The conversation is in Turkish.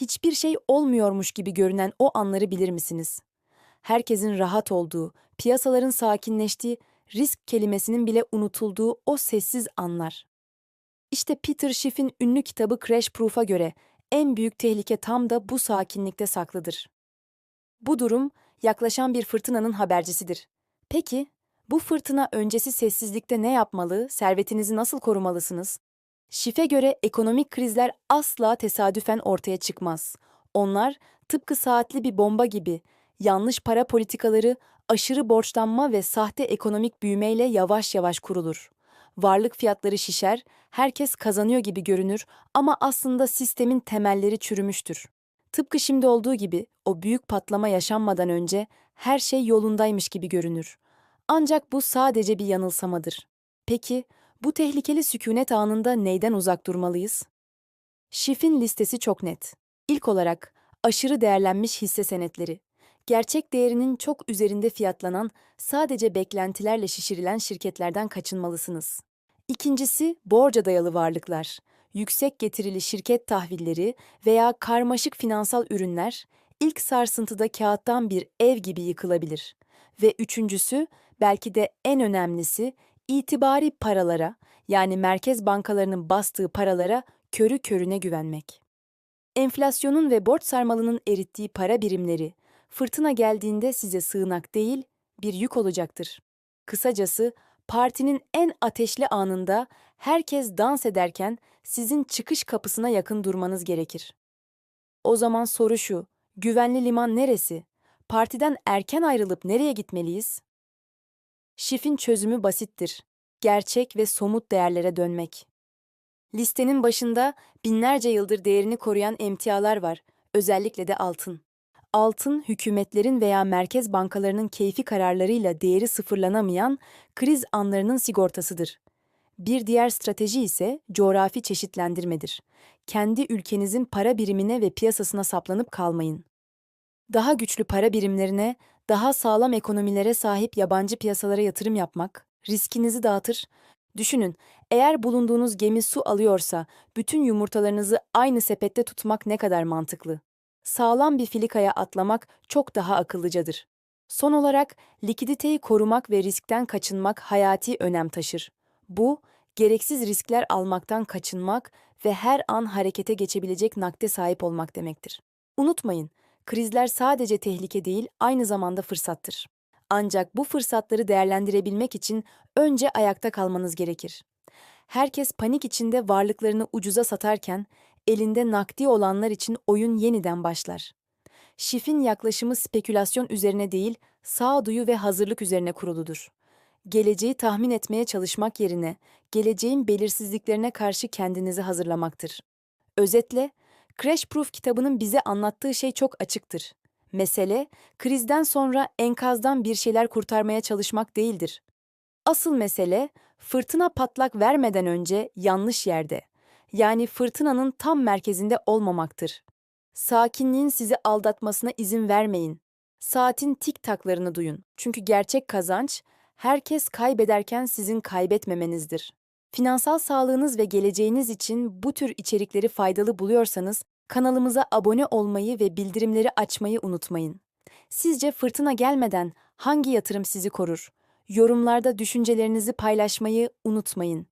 hiçbir şey olmuyormuş gibi görünen o anları bilir misiniz? Herkesin rahat olduğu, piyasaların sakinleştiği, risk kelimesinin bile unutulduğu o sessiz anlar. İşte Peter Schiff'in ünlü kitabı Crash Proof'a göre en büyük tehlike tam da bu sakinlikte saklıdır. Bu durum yaklaşan bir fırtınanın habercisidir. Peki, bu fırtına öncesi sessizlikte ne yapmalı, servetinizi nasıl korumalısınız? Şife göre ekonomik krizler asla tesadüfen ortaya çıkmaz. Onlar tıpkı saatli bir bomba gibi yanlış para politikaları, aşırı borçlanma ve sahte ekonomik büyümeyle yavaş yavaş kurulur. Varlık fiyatları şişer, herkes kazanıyor gibi görünür ama aslında sistemin temelleri çürümüştür. Tıpkı şimdi olduğu gibi o büyük patlama yaşanmadan önce her şey yolundaymış gibi görünür. Ancak bu sadece bir yanılsamadır. Peki, bu tehlikeli sükunet anında neyden uzak durmalıyız? Schiff'in listesi çok net. İlk olarak aşırı değerlenmiş hisse senetleri. Gerçek değerinin çok üzerinde fiyatlanan, sadece beklentilerle şişirilen şirketlerden kaçınmalısınız. İkincisi borca dayalı varlıklar. Yüksek getirili şirket tahvilleri veya karmaşık finansal ürünler ilk sarsıntıda kağıttan bir ev gibi yıkılabilir. Ve üçüncüsü, belki de en önemlisi, itibari paralara, yani merkez bankalarının bastığı paralara körü körüne güvenmek. Enflasyonun ve borç sarmalının erittiği para birimleri, fırtına geldiğinde size sığınak değil, bir yük olacaktır. Kısacası, partinin en ateşli anında herkes dans ederken sizin çıkış kapısına yakın durmanız gerekir. O zaman soru şu, güvenli liman neresi? Partiden erken ayrılıp nereye gitmeliyiz? Şif'in çözümü basittir. Gerçek ve somut değerlere dönmek. Listenin başında binlerce yıldır değerini koruyan emtialar var, özellikle de altın. Altın, hükümetlerin veya merkez bankalarının keyfi kararlarıyla değeri sıfırlanamayan kriz anlarının sigortasıdır. Bir diğer strateji ise coğrafi çeşitlendirmedir. Kendi ülkenizin para birimine ve piyasasına saplanıp kalmayın. Daha güçlü para birimlerine, daha sağlam ekonomilere sahip yabancı piyasalara yatırım yapmak, riskinizi dağıtır. Düşünün, eğer bulunduğunuz gemi su alıyorsa, bütün yumurtalarınızı aynı sepette tutmak ne kadar mantıklı. Sağlam bir filikaya atlamak çok daha akıllıcadır. Son olarak, likiditeyi korumak ve riskten kaçınmak hayati önem taşır. Bu, gereksiz riskler almaktan kaçınmak ve her an harekete geçebilecek nakde sahip olmak demektir. Unutmayın, krizler sadece tehlike değil, aynı zamanda fırsattır. Ancak bu fırsatları değerlendirebilmek için önce ayakta kalmanız gerekir. Herkes panik içinde varlıklarını ucuza satarken, elinde nakdi olanlar için oyun yeniden başlar. Şif'in yaklaşımı spekülasyon üzerine değil, sağduyu ve hazırlık üzerine kuruludur. Geleceği tahmin etmeye çalışmak yerine, geleceğin belirsizliklerine karşı kendinizi hazırlamaktır. Özetle, Crash Proof kitabının bize anlattığı şey çok açıktır. Mesele, krizden sonra enkazdan bir şeyler kurtarmaya çalışmak değildir. Asıl mesele, fırtına patlak vermeden önce yanlış yerde, yani fırtınanın tam merkezinde olmamaktır. Sakinliğin sizi aldatmasına izin vermeyin. Saatin tik taklarını duyun. Çünkü gerçek kazanç, herkes kaybederken sizin kaybetmemenizdir. Finansal sağlığınız ve geleceğiniz için bu tür içerikleri faydalı buluyorsanız kanalımıza abone olmayı ve bildirimleri açmayı unutmayın. Sizce fırtına gelmeden hangi yatırım sizi korur? Yorumlarda düşüncelerinizi paylaşmayı unutmayın.